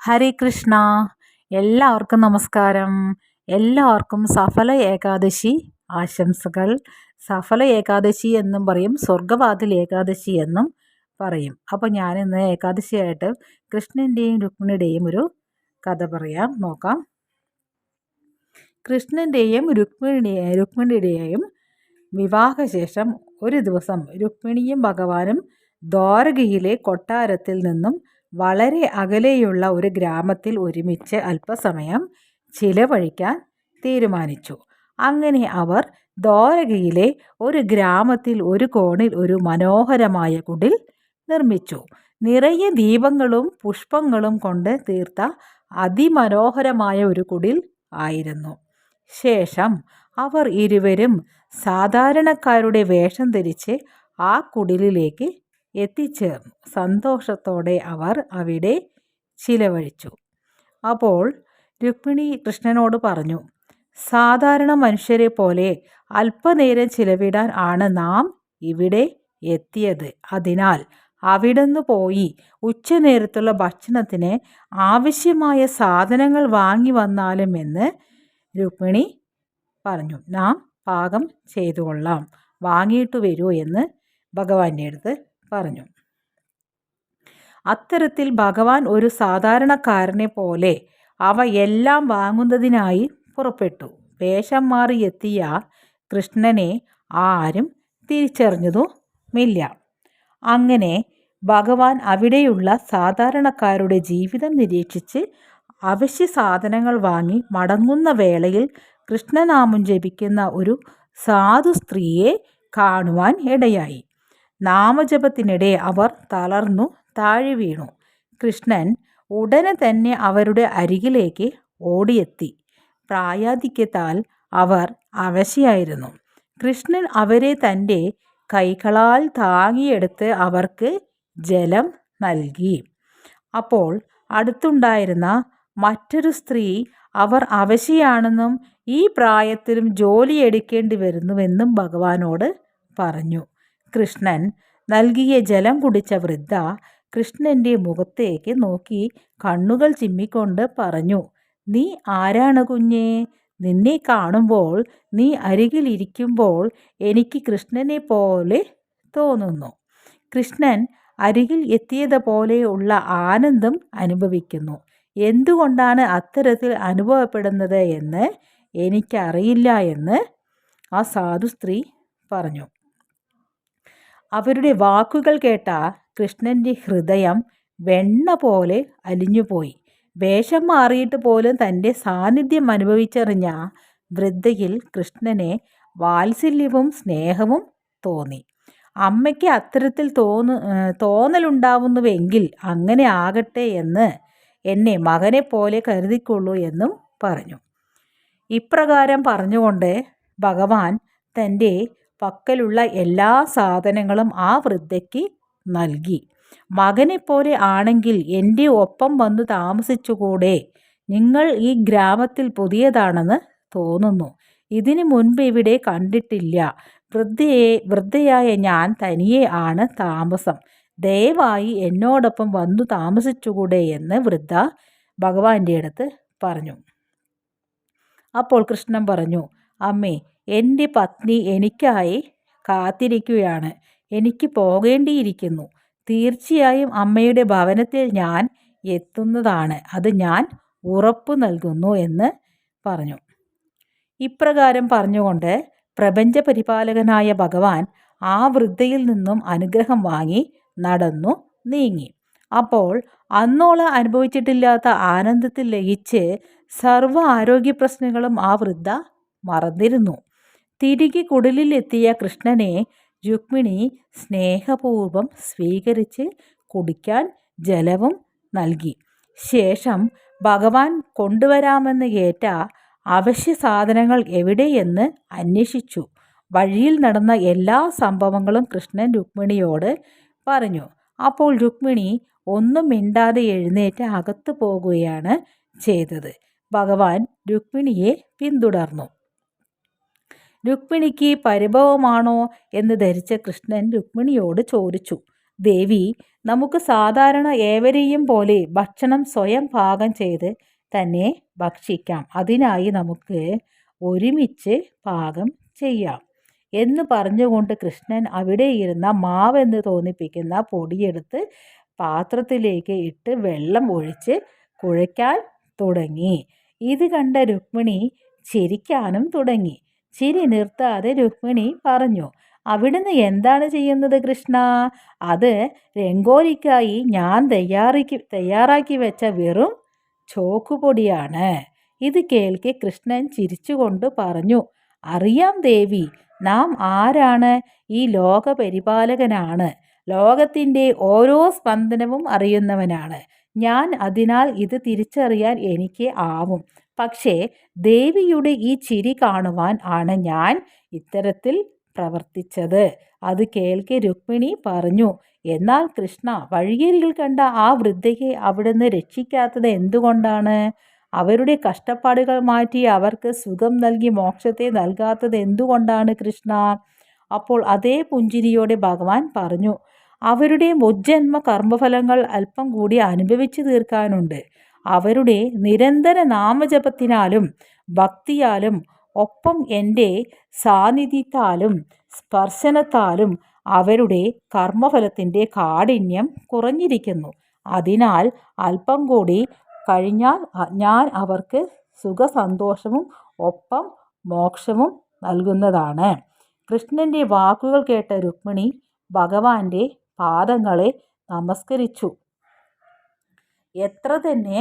ഹരേ കൃഷ്ണ. എല്ലാവർക്കും നമസ്കാരം. എല്ലാവർക്കും സഫല ഏകാദശി ആശംസകൾ. സഫല ഏകാദശി എന്നും പറയും സ്വർഗവാതിൽ ഏകാദശി എന്നും പറയും. അപ്പോൾ ഞാനിന്ന് ഏകാദശിയായിട്ട് കൃഷ്ണന്റെയും രുക്മിണിയുടെയും ഒരു കഥ പറയാം. നോക്കാം. കൃഷ്ണന്റെയും രുക്മിണി രുക്മിണിയുടെയും വിവാഹശേഷം ഒരു ദിവസം രുക്മിണിയും ഭഗവാനും ദ്വാരകയിലെ കൊട്ടാരത്തിൽ നിന്നും വളരെ അകലെയുള്ള ഒരു ഗ്രാമത്തിൽ ഒരുമിച്ച് അല്പസമയം ചിലവഴിക്കാൻ തീരുമാനിച്ചു. അങ്ങനെ അവർ ദ്വാരകയിലെ ഒരു ഗ്രാമത്തിൽ ഒരു കോണിൽ ഒരു മനോഹരമായ കുടിൽ നിർമ്മിച്ചു. നിറയെ ദീപങ്ങളും പുഷ്പങ്ങളും കൊണ്ട് തീർത്ത അതിമനോഹരമായ ഒരു കുടിൽ ആയിരുന്നു. ശേഷം അവർ ഇരുവരും സാധാരണക്കാരുടെ വേഷം ധരിച്ച് ആ കുടിലിലേക്ക് എത്തിച്ചേർന്നു സന്തോഷത്തോടെ അവർ അവിടെ ചിലവഴിച്ചു. അപ്പോൾ രുക്മിണി കൃഷ്ണനോട് പറഞ്ഞു സാധാരണ മനുഷ്യരെ പോലെ അല്പനേരം ചിലവിടാൻ ആണ് നാം ഇവിടെ എത്തിയത്. അതിനാൽ അവിടുന്ന് പോയി ഉച്ചനേരത്തുള്ള ഭക്ഷണത്തിന് ആവശ്യമായ സാധനങ്ങൾ വാങ്ങി വന്നാലും എന്ന് രുക്മിണി പറഞ്ഞു. നാം പാകം ചെയ്തു കൊള്ളാം വാങ്ങിയിട്ട് വരൂ എന്ന് ഭഗവാന്റെ അടുത്ത് പറഞ്ഞു. അത്തരത്തിൽ ഭഗവാൻ ഒരു സാധാരണക്കാരനെ പോലെ അവ എല്ലാം വാങ്ങുന്നതിനായി പുറപ്പെട്ടു. വേഷം മാറി എത്തിയ കൃഷ്ണനെ ആരും തിരിച്ചറിഞ്ഞതുമില്ല അങ്ങനെ ഭഗവാൻ അവിടെയുള്ള സാധാരണക്കാരുടെ ജീവിതം നിരീക്ഷിച്ച് അവശ്യ സാധനങ്ങൾ വാങ്ങി മടങ്ങുന്ന വേളയിൽ കൃഷ്ണനാമം ജപിക്കുന്ന ഒരു സാധു സ്ത്രീയെ കാണുവാൻ ഇടയായി. നാമജപത്തിനിടെ അവർ തളർന്നു താഴെ വീണു. കൃഷ്ണൻ ഉടനെ തന്നെ അവരുടെ അരികിലേക്ക് ഓടിയെത്തി. പ്രായാധിക്യത്താൽ അവർ അവശയായിരുന്നു. കൃഷ്ണൻ അവരെ തന്റെ കൈകളാൽ താങ്ങിയെടുത്ത് അവർക്ക് ജലം നൽകി. അപ്പോൾ അടുത്തുണ്ടായിരുന്ന മറ്റൊരു സ്ത്രീ അവർ അവശയാണെന്നും ഈ പ്രായത്തിലും ജോലി എടുക്കേണ്ടി വരുന്നുവെന്നും ഭഗവാനോട് പറഞ്ഞു. കൃഷ്ണൻ നൽകിയ ജലം കുടിച്ച വൃദ്ധ കൃഷ്ണന്റെ മുഖത്തേക്ക് നോക്കി കണ്ണുകൾ ചിമ്മിക്കൊണ്ട് പറഞ്ഞു നീ ആരാണ് കുഞ്ഞേ? നിന്നെ കാണുമ്പോൾ നീ അരികിലിരിക്കുമ്പോൾ എനിക്ക് കൃഷ്ണനെ പോലെ തോന്നുന്നു കൃഷ്ണൻ അരികിൽ എത്തിയത് പോലെയുള്ള ആനന്ദം അനുഭവിക്കുന്നു. എന്തുകൊണ്ടാണ് അത്തരത്തിൽ അനുഭവപ്പെടുന്നത് എന്ന് എനിക്കറിയില്ല എന്ന് ആ സാധു സ്ത്രീ പറഞ്ഞു. അവരുടെ വാക്കുകൾ കേട്ട കൃഷ്ണന്റെ ഹൃദയം വെണ്ണ പോലെ അലിഞ്ഞുപോയി. വേഷം മാറിയിട്ട് പോലും തന്റെ സാന്നിധ്യം അനുഭവിച്ചറിഞ്ഞ വൃദ്ധയിൽ കൃഷ്ണനെ വാത്സല്യവും സ്നേഹവും തോന്നി. അമ്മയ്ക്ക് അത്തരത്തിൽ തോന്നു തോന്നലുണ്ടാവുന്നുവെങ്കിൽ അങ്ങനെ ആകട്ടെ എന്ന് എന്നെ മകനെ പോലെ കരുതിക്കൊള്ളൂ എന്നും പറഞ്ഞു. ഇപ്രകാരം പറഞ്ഞുകൊണ്ട് ഭഗവാൻ തന്റെ പക്കലുള്ള എല്ലാ സാധനങ്ങളും ആ വൃദ്ധയ്ക്ക് നൽകി. മകനെപ്പോലെ ആണെങ്കിൽ എന്റെ ഒപ്പം വന്ന് താമസിച്ചുകൂടെ? നിങ്ങൾ ഈ ഗ്രാമത്തിൽ പുതിയതാണെന്ന് തോന്നുന്നു. ഇതിനു മുൻപ് ഇവിടെ കണ്ടിട്ടില്ല. വൃദ്ധയെ വൃദ്ധയായ ഞാൻ തനിയെ ആണ് താമസം. ദയവായി എന്നോടൊപ്പം വന്നു താമസിച്ചുകൂടെ എന്ന് വൃദ്ധ ഭഗവാന്റെ അടുത്ത് പറഞ്ഞു. അപ്പോൾ കൃഷ്ണൻ പറഞ്ഞു അമ്മേ എന്റെ പത്നി എനിക്കായി കാത്തിരിക്കുകയാണ്. എനിക്ക് പോകേണ്ടിയിരിക്കുന്നു. തീർച്ചയായും അമ്മയുടെ ഭവനത്തിൽ ഞാൻ എത്തുന്നതാണ്. അത് ഞാൻ ഉറപ്പ് നൽകുന്നു എന്ന് പറഞ്ഞു. ഇപ്രകാരം പറഞ്ഞുകൊണ്ട് പ്രപഞ്ച പരിപാലകനായ ഭഗവാൻ ആ വൃദ്ധയിൽ നിന്നും അനുഗ്രഹം വാങ്ങി നടന്നു നീങ്ങി. അപ്പോൾ അന്നോളം അനുഭവിച്ചിട്ടില്ലാത്ത ആനന്ദത്തിൽ ലയിച്ച് സർവ ആരോഗ്യ പ്രശ്നങ്ങളും ആ വൃദ്ധ മറന്നിരുന്നു. തിരികെ കുടിലിലെത്തിയ കൃഷ്ണനെ രുക്മിണി സ്നേഹപൂർവം സ്വീകരിച്ച് കുടിക്കാൻ ജലവും നൽകി. ശേഷം ഭഗവാൻ കൊണ്ടുവരാമെന്ന് കേറ്റ അവശ്യ സാധനങ്ങൾ എവിടെയെന്ന് അന്വേഷിച്ചു. വഴിയിൽ നടന്ന എല്ലാ സംഭവങ്ങളും കൃഷ്ണൻ രുക്മിണിയോട് പറഞ്ഞു. അപ്പോൾ രുക്മിണി ഒന്നും മിണ്ടാതെ എഴുന്നേറ്റ് അകത്തു പോകുകയാണ് ചെയ്തത്. ഭഗവാൻ രുക്മിണിയെ പിന്തുടർന്നു. രുക്മിണിക്ക് പരിഭവമാണോ എന്ന് ധരിച്ച കൃഷ്ണൻ രുക്മിണിയോട് ചോദിച്ചു. ദേവി നമുക്ക് സാധാരണ ഏവരെയും പോലെ ഭക്ഷണം സ്വയം പാകം ചെയ്ത് തന്നെ ഭക്ഷിക്കാം. അതിനായി നമുക്ക് ഒരുമിച്ച് പാകം ചെയ്യാം എന്ന് പറഞ്ഞുകൊണ്ട് കൃഷ്ണൻ അവിടെ ഇരുന്ന മാവെന്ന് തോന്നിപ്പിക്കുന്ന പൊടിയെടുത്ത് പാത്രത്തിലേക്ക് ഇട്ട് വെള്ളം ഒഴിച്ച് കുഴയ്ക്കാൻ തുടങ്ങി. ഇത് കണ്ട രുക്മിണി ചിരിക്കാനും തുടങ്ങി. ചിരി നിർത്താതെ രുക്മിണി പറഞ്ഞു. അവിടുന്ന് എന്താണ് ചെയ്യുന്നത് കൃഷ്ണ? അത് രംഗോലിക്കായി ഞാൻ തയ്യാറാക്കി തയ്യാറാക്കി വെച്ച വെറും ചോക്കുപൊടിയാണ്. ഇത് കേൾക്കെ കൃഷ്ണൻ ചിരിച്ചുകൊണ്ട് പറഞ്ഞു. അറിയാം ദേവി നാം ആരാണ്? ഈ ലോകപരിപാലകനാണ്. ലോകത്തിന്റെ ഓരോ സ്പന്ദനവും അറിയുന്നവനാണ്. ഞാൻ അതിനാൽ ഇത് തിരിച്ചറിയാൻ എനിക്ക് ആവും. പക്ഷേ ദേവിയുടെ ഈ ചിരി കാണുവാൻ ആണ് ഞാൻ ഇത്തരത്തിൽ പ്രവർത്തിച്ചത്. അത് കേൾക്കെ രുക്മിണി പറഞ്ഞു എന്നാൽ കൃഷ്ണ വഴിയരികിൽ കണ്ട ആ വൃദ്ധയെ അവിടുന്ന് രക്ഷിക്കാത്തത് എന്തുകൊണ്ടാണ്? അവരുടെ കഷ്ടപ്പാടുകൾ മാറ്റി അവർക്ക് സുഖം നൽകി മോക്ഷത്തെ നൽകാത്തത് എന്തുകൊണ്ടാണ് കൃഷ്ണ? അപ്പോൾ അതേ പുഞ്ചിരിയോടെ ഭഗവാൻ പറഞ്ഞു അവരുടെ മുജ്ജന്മ കർമ്മഫലങ്ങൾ അല്പം കൂടി അനുഭവിച്ചു തീർക്കാനുണ്ട്. അവരുടെ നിരന്തര നാമജപത്തിനാലും ഭക്തിയാലും ഒപ്പം എന്റെ സാന്നിധ്യത്താലും സ്പർശനത്താലും അവരുടെ കർമ്മഫലത്തിന്റെ കാഠിന്യം കുറഞ്ഞിരിക്കുന്നു. അതിനാൽ അല്പം കൂടി കഴിഞ്ഞാൽ ഞാൻ അവർക്ക് സുഖസന്തോഷവും ഒപ്പം മോക്ഷവും നൽകുന്നതാണ്. കൃഷ്ണന്റെ വാക്കുകൾ കേട്ട രുക്മിണി ഭഗവാന്റെ പാദങ്ങളെ നമസ്കരിച്ചു. എത്ര തന്നെ?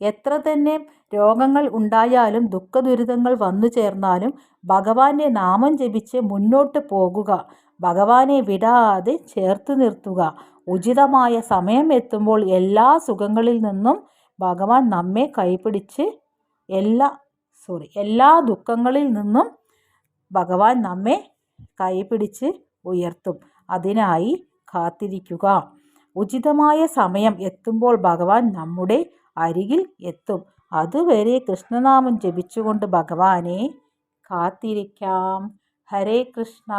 എത്ര തന്നെ രോഗങ്ങൾ ഉണ്ടായാലും ദുഃഖദുരിതങ്ങൾ വന്നു ചേർന്നാലും ഭഗവാന്റെ നാമം ജപിച്ച് മുന്നോട്ട് പോകുക. ഭഗവാനെ വിടാതെ ചേർത്ത് നിർത്തുക. ഉചിതമായ സമയം എത്തുമ്പോൾ എല്ലാ സുഖങ്ങളിൽ നിന്നും ഭഗവാൻ നമ്മെ കൈപിടിച്ച് എല്ലാ സോറി എല്ലാ ദുഃഖങ്ങളിൽ നിന്നും ഭഗവാൻ നമ്മെ കൈപിടിച്ച് ഉയർത്തും. അതിനായി കാത്തിരിക്കുക. ഉചിതമായ സമയം എത്തുമ്പോൾ ഭഗവാൻ നമ്മുടെ അരികിൽ എത്തും. അതുവരെ കൃഷ്ണനാമം ജപിച്ചുകൊണ്ട് ഭഗവാനെ കാത്തിരിക്കാം. ഹരേ കൃഷ്ണ.